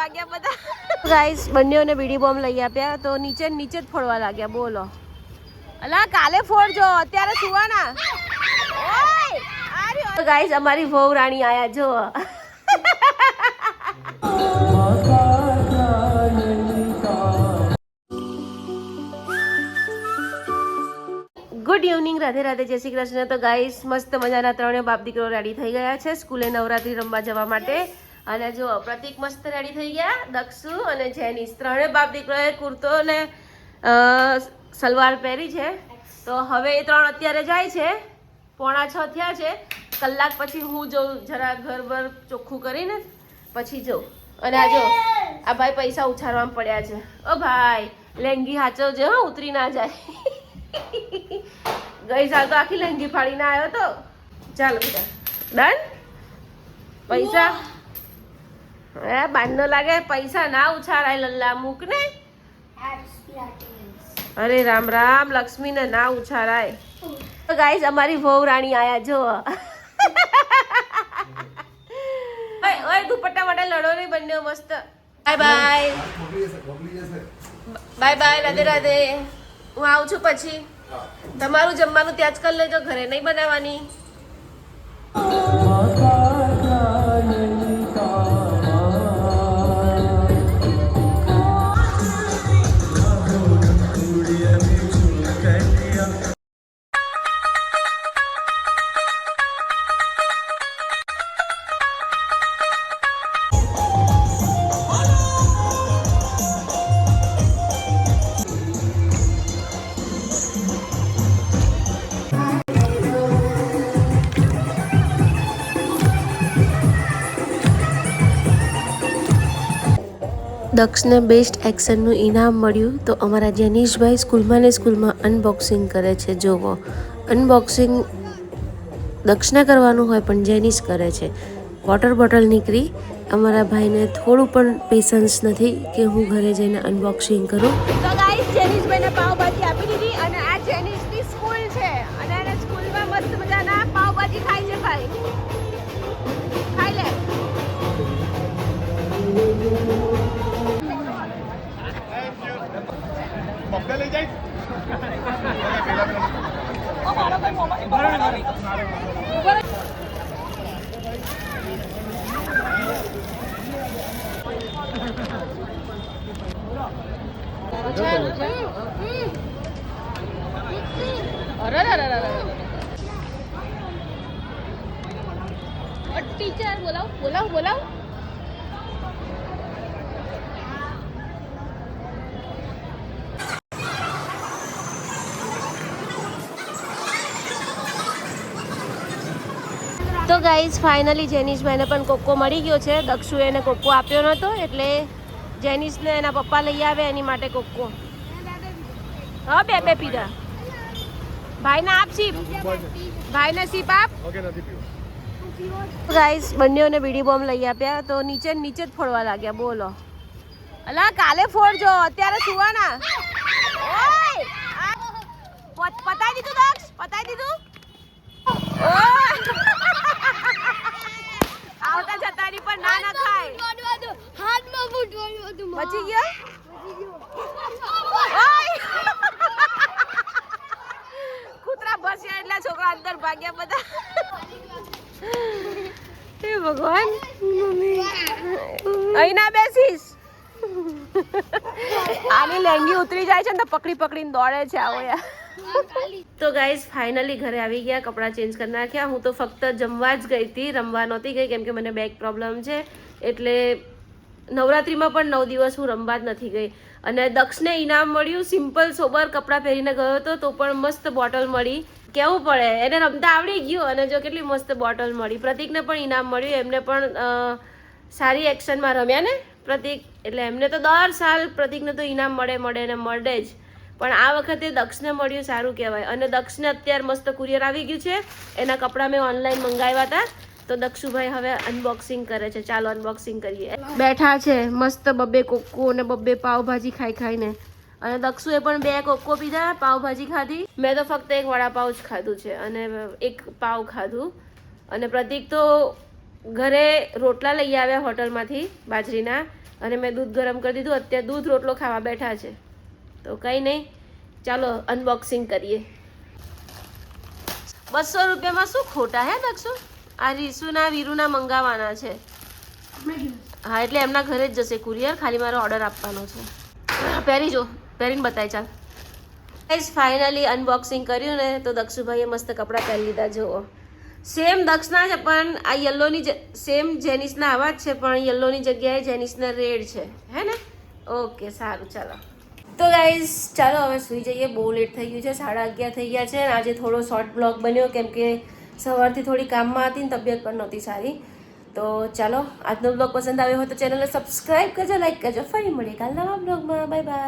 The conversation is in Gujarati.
ભાગ્યા બધા. ગાઈસ બંનેઓને બીડી બોમ્બ લઈ આપ્યા. તો નીચે નીચે જ ફોડવા લાગ્યા. બોલો. અલા, કાલે ફોડજો અત્યારે સુવાના. ઓય ગાઈસ અમારી વહુ રાણી આયા. જો. ગુડ ઇવનિંગ રાધે રાધે, જય શ્રી કૃષ્ણ. તો ગાઈસ મસ્ત મજાના ત્રણેય બાપ દીકરો રેડી થઈ ગયા છે. સ્કૂલે નવરાત્રી રમવા જવા માટે. અને જો, પ્રતિક મસ્ત રેડી થઈ ગયા, દક્ષુ અને જેનિસ. ત્રણેય બાપ દીકરોએ કુર્તો ને સલવાર પહેરી છે. તો હવે એ ત્રણ અત્યારે જાય છે. પોણા છ થયા છે. કલાક પછી હું જઉં, જરા ઘર બર ચોખ્ખું કરીને. પછી જઉં. અને આ જો, આ ભાઈ પૈસા ઉછાળવામાં પડ્યા છે. ઓ ભાઈ, લેંગી હાચવજે હો, ઉતરી ના જાય. ગઈ સાલ તો આખી લેંગી ફાડીને આવ્યો તો. ચાલો બેટા. ડન? પૈસા? હે બાંધનો લાગે, પૈસા ના ઉછાળાય લલ્લા મૂક ને? અરે રામ રામ, લક્ષ્મીને ના ઉછાળાય. તો ગાઈસ અમારી વહુ રાણી આયા, જો. ઓય ઓય, દુપટ્ટા માટે લડો નહીં, બંને મસ્ત. Bye bye bye bye Radhe Radhe. હું આવું છું પછી. તમારું જમવાનું ત્યાં જ કરી લેજો, ઘરે નહીં બનાવવાની. દક્ષને બેસ્ટ એક્શનનું ઇનામ મળ્યું તો અમારા જેનીશભાઈ સ્કૂલમાં ને સ્કૂલમાં અનબોક્સિંગ કરે છે, જોવો. અનબોક્સિંગ દક્ષને કરવાનું હોય પણ જેનીશ કરે છે. વોટર બોટલ નીકળી. અમારા ભાઈને થોડું પણ પેશન્સ નથી કે હું ઘરે જઈને અનબોક્સિંગ કરું. તો ગાઈસ પપ્પે લઈ જાય ટીચર બોલાવ બોલાવ બોલાવ તો ગાઈઝ ફાઇનલી જેનિશભાઈને પણ કોકો મળી ગયો છે. દક્ષુએ એને કોકો આપ્યો નહોતો એટલે જેનિશને એના પપ્પા લઈ આવે એની માટે કોકો. હા બે બે પીધા. ભાઈને આપ સીપ ભાઈને સીપ આપ. ગાઈઝ બંનેઓને બીડી બોમ્બ લઈ આપ્યા તો નીચે નીચે જ ફોડવા લાગ્યા. બોલો. અલા કાલે ફોડજો અત્યારે સુવાના ઓય! આ! પત- પતાઈ દીધું દક્ષ પતાઈ દીધું ઓય! આવતા જતાની પણ ના ના ખાય હાથમાં ફૂટવાનું હતું બચી ગયો ઓય! કૂતરા ભસ્યા એટલે છોકરા અંદર ભાગ્યા બધા. હે ભગવાન. અહીં ના બેસીશ. આની લેંગી ઉતરી જાય છે ને તો પકડી પકડીને દોડે છે આવો યાર. તો ગાઈઝ ફાઇનલી ઘરે આવી ગયા કપડાં ચેન્જ કરી નાખ્યા. હું તો ફક્ત જમવા જ ગઈ હતી રમવા નહોતી ગઈ કેમ કે મને બેક પ્રોબ્લેમ છે. એટલે નવરાત્રિમાં પણ નવ દિવસ હું રમવા જ નથી ગઈ. અને દક્ષને ઇનામ મળ્યું, સિમ્પલ સોબર કપડાં પહેરીને ગયો હતો, તો પણ મસ્ત બોટલ મળી. કેવું પડે? એને રમતા આવડી ગયું અને જો કેટલી મસ્ત બોટલ મળી. પ્રતિકને પણ ઇનામ મળ્યું, એમને પણ સારી એક્શનમાં રમ્યા ને પ્રતિક. એટલે એમને તો દર સાલ પ્રતિકને તો ઇનામ મળે મળે ને મળે જ. પણ આ વખતે દક્ષને મળ્યું સારું કહેવાય. અને દક્ષને અત્યારે મસ્ત કુરિયર આવી ગયું છે. એના કપડાં મેં ઓનલાઈન મંગાવ્યા હતા. તો દક્ષુભાઈ હવે અનબોક્સિંગ કરે છે. ચાલો અનબોક્સિંગ કરીએ. બેઠા છે મસ્ત બબ્બે કોકો અને બબ્બે પાવભાજી ખાઈ ખાઈને. અને દક્ષુએ પણ બે કોકો પીધા પાવભાજી ખાધી. મેં તો ફક્ત એક વડાપાવ જ ખાધું છે અને એક પાવ ખાધું. અને પ્રતિક તો ઘરે રોટલા લઈ આવ્યા હોટલમાંથી બાજરીના. અને મેં દૂધ ગરમ કરી દીધું. અત્યારે દૂધ રોટલો ખાવા બેઠા છે. તો કંઈ નહીં. ચાલો અનબોક્સિંગ કરીએ. બસો રૂપિયામાં શું ખોટા હે દક્ષુ? આ રીસુના વીરુના મંગાવવાના છે. હા એટલે એમના ઘરે જ જશે. કુરિયર ખાલી મારો ઓર્ડર આપવાનો છે. પહેરી જો. પહેરીને બતાય ચાલ. ગાઈઝ ફાઇનલી અનબોક્સિંગ કર્યું ને તો દક્ષુભાઈએ મસ્ત કપડાં પહેરી લીધા જુઓ. સેમ દક્ષના છે પણ આ યલ્લોની સેમ જેનિસના આવા જ છે પણ યલ્લોની જગ્યાએ જેનિસના રેડ છે. હે ને? ઓકે સારું ચાલો. તો ગાઈઝ ચાલો હવે સુઈ જઈએ. બહુ લેટ થઈ ગયું છે સાડા અગિયાર થઈ ગયા છે અને આજે થોડો શોર્ટ બ્લોગ બન્યો કેમ કે સવારથી થોડી કામમાં હતી ને તબિયત પણ નહોતી સારી. તો ચાલો, આજનો બ્લોગ પસંદ આવ્યો હોય તો ચેનલને સબસ્ક્રાઈબ કરજો લાઈક કરજો. ફરી મળીએ કાલ નવા બ્લોગમાં બાય બાય